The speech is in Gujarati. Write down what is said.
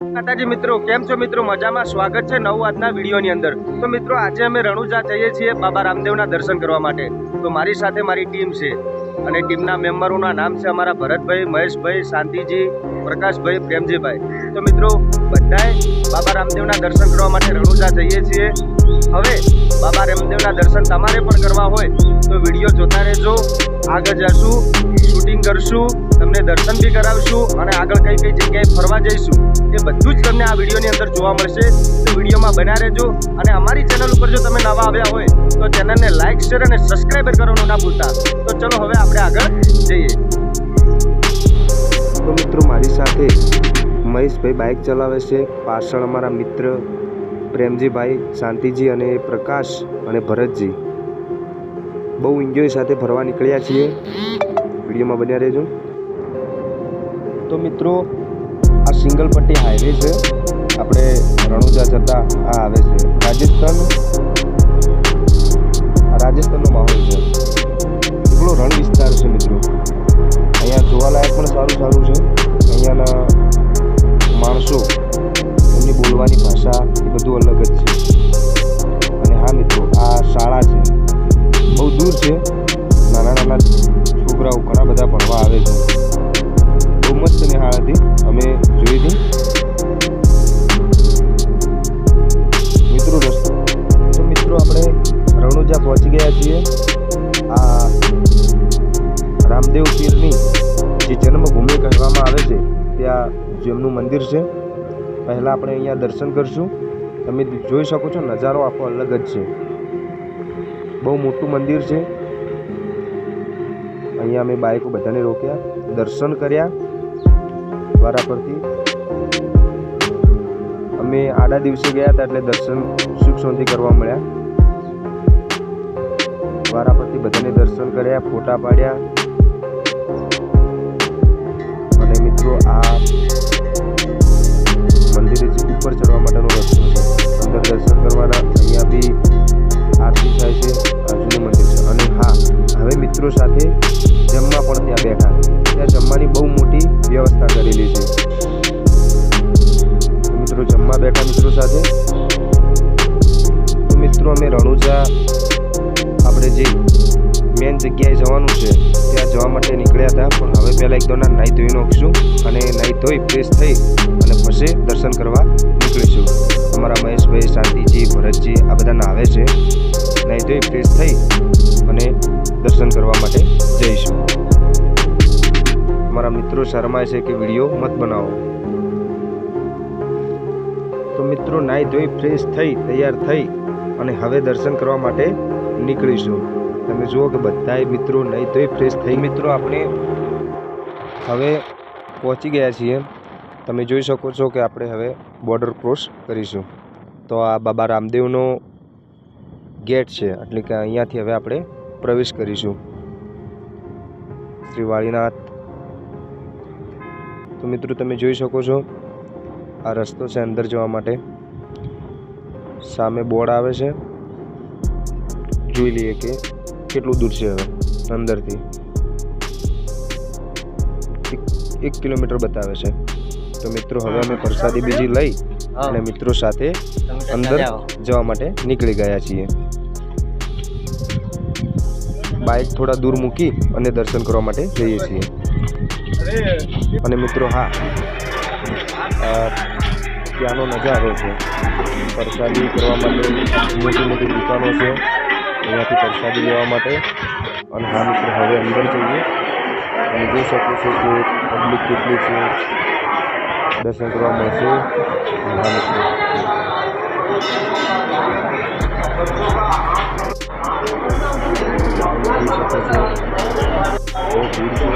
માતાજી મિત્રો, કેમ છો મિત્રો? મજામાં? સ્વાગત છે નવ આજના વિડીયોની અંદર. તો મિત્રો, આજે અમે રણુજા જઈએ છીએ બાબા રામદેવના દર્શન કરવા માટે. તો મારી સાથે મારી ટીમ છે અને ટીમના મેમ્બરોના નામ છે અમારા ભરતભાઈ, મહેશભાઈ, શાંતિજી, પ્રકાશભાઈ, પ્રેમજીભાઈ. તો મિત્રો, બધાએ બાબા રામદેવના દર્શન કરવા માટે રણુજા જઈએ છીએ. હવે બાબા રામદેવના દર્શન તમારે પણ કરવા હોય તો વીડિયો જોતા રહેજો. આગળ જશું, શૂટિંગ કરશું. તમને દર્શન બી કરાવશું અને આગળ કઈ કઈ જગ્યાએ ફરવા જઈશું એ બધું જ તમને આ વિડીયોની અંદર જોવા મળશે. તો વિડીયોમાં બન્યા રહેજો અને અમારી ચેનલ ઉપર જો તમે નવા આવ્યા હોય, તો ચેનલને લાઇક શેર અને સબસ્ક્રાઈબર કરવાનું ના ભૂલતા. તો ચલો હવે આપણે આગળ જઈએ. તો મિત્રો, મારી સાથે મહેશભાઈ બાઇક ચલાવે છે. પાછળ અમારા મિત્ર પ્રેમજીભાઈ શાંતિજી અને પ્રકાશ અને ભરતજી. બહુ એન્જોય સાથે ફરવા નીકળ્યા છીએ. વિડીયોમાં બન્યા રહેજો. તો મિત્રો, આ સિંગલ પટ્ટી હાઈવે છે. આપણે રણુજા જતા આ આવે છે. રાજસ્થાન રાજસ્થાનનો માહોલ છે. આ રામદેવ પીરની જે જન્મભૂમિ કહેવામાં આવે છે ત્યાં જેમનું મંદિર છે. પહેલાં આપણે અહીંયા દર્શન કરશું. તમે જોઈ શકો છો, નજારો આખો અલગ જ છે. બહુ મોટું મંદિર છે. અહીંયા અમે બાઈકો બધાને રોક્યા, દર્શન કર્યા વારા પરથી અમે આડા દિવસે ગયા હતા એટલે દર્શન સુખ શાંતિ કરવા મળ્યા. વારા બધાને દર્શન કર્યા, ફોટા પાડ્યા. અને મિત્રો, આ મંદિરે ઉપર ચડવા માટેનો રસ્તો છે. અંદર દર્શન કરવાના, અહીંયા બી આરતી થાય છે આજુનું મંદિર છે. અને હા, હવે મિત્રો સાથે જમવા પણ ત્યાં બેઠા ત્યાં જમવાની બહુ મોટી વ્યવસ્થા કરેલી છે. મિત્રો, જમવા બેઠા મિત્રો સાથે. મિત્રો, અમે રણુજા આપણે જે મેન જગ્યાએ જવાનું છે, ત્યાં જવા માટે નીકળ્યા હતા, પણ હવે પહેલાં એક દોના નાહી ધોઈ નાખીશું અને નાહી ધોઈ ફ્રેશ થઈ અને પછી દર્શન કરવા નીકળીશું. અમારા મહેશભાઈ, શાંતિજી, ભરતજી આ બધા નાવે છે. નાહી ધોઈ ફ્રેશ થઈ અને દર્શન કરવા માટે જઈશું. અમારા મિત્રો શરમાય છે કે વીડિયો મત બનાવો. તો મિત્રો નાહી ધોઈ ફ્રેશ થઈ, તૈયાર થઈ અને હવે દર્શન કરવા માટે નીકળીશું તમે જુઓ કે બધાય મિત્રો નહીં, તોય ફ્રેશ થઈ મિત્રો, આપણે હવે પહોંચી ગયા છીએ. તમે જોઈ શકો છો કે આપણે હવે બોર્ડર ક્રોસ કરીશું. તો આ બાબા રામદેવનો ગેટ છે, એટલે કે અહીંયાથી હવે આપણે પ્રવેશ કરીશું. શ્રી વાળીનાથ. તો મિત્રો, તમે જોઈ શકો છો, આ રસ્તો છે અંદર જવા માટે. સામે બોર્ડ આવે છે. જોઈ લઈએ કે કેટલું દૂર છે હવે અંદરથી. એક- કિલોમીટર બતાવે છે. તો મિત્રો હવે અમે પ્રસાદી બીજી લઈ અને મિત્રો સાથે અંદર જવા માટે નીકળી ગયા છીએ. બાઇક થોડા દૂર મૂકી અને દર્શન કરવા માટે જઈએ છીએ. અને મિત્રો હા. ત્યાંનો નજારો છે. પ્રસાદી કરવા માટે મોટી મોટી દુકાનો છે. અહીંયાથી પ્રસાદી લેવા માટે અને હા મિત્રો હવે અંદર જઈએ અને જોઈ શકો છો કે પબ્લિક કેટલી છે દર્શન કરવા મળશે હા મિત્રો જોઈ શકો છો બહુ ભીડ છે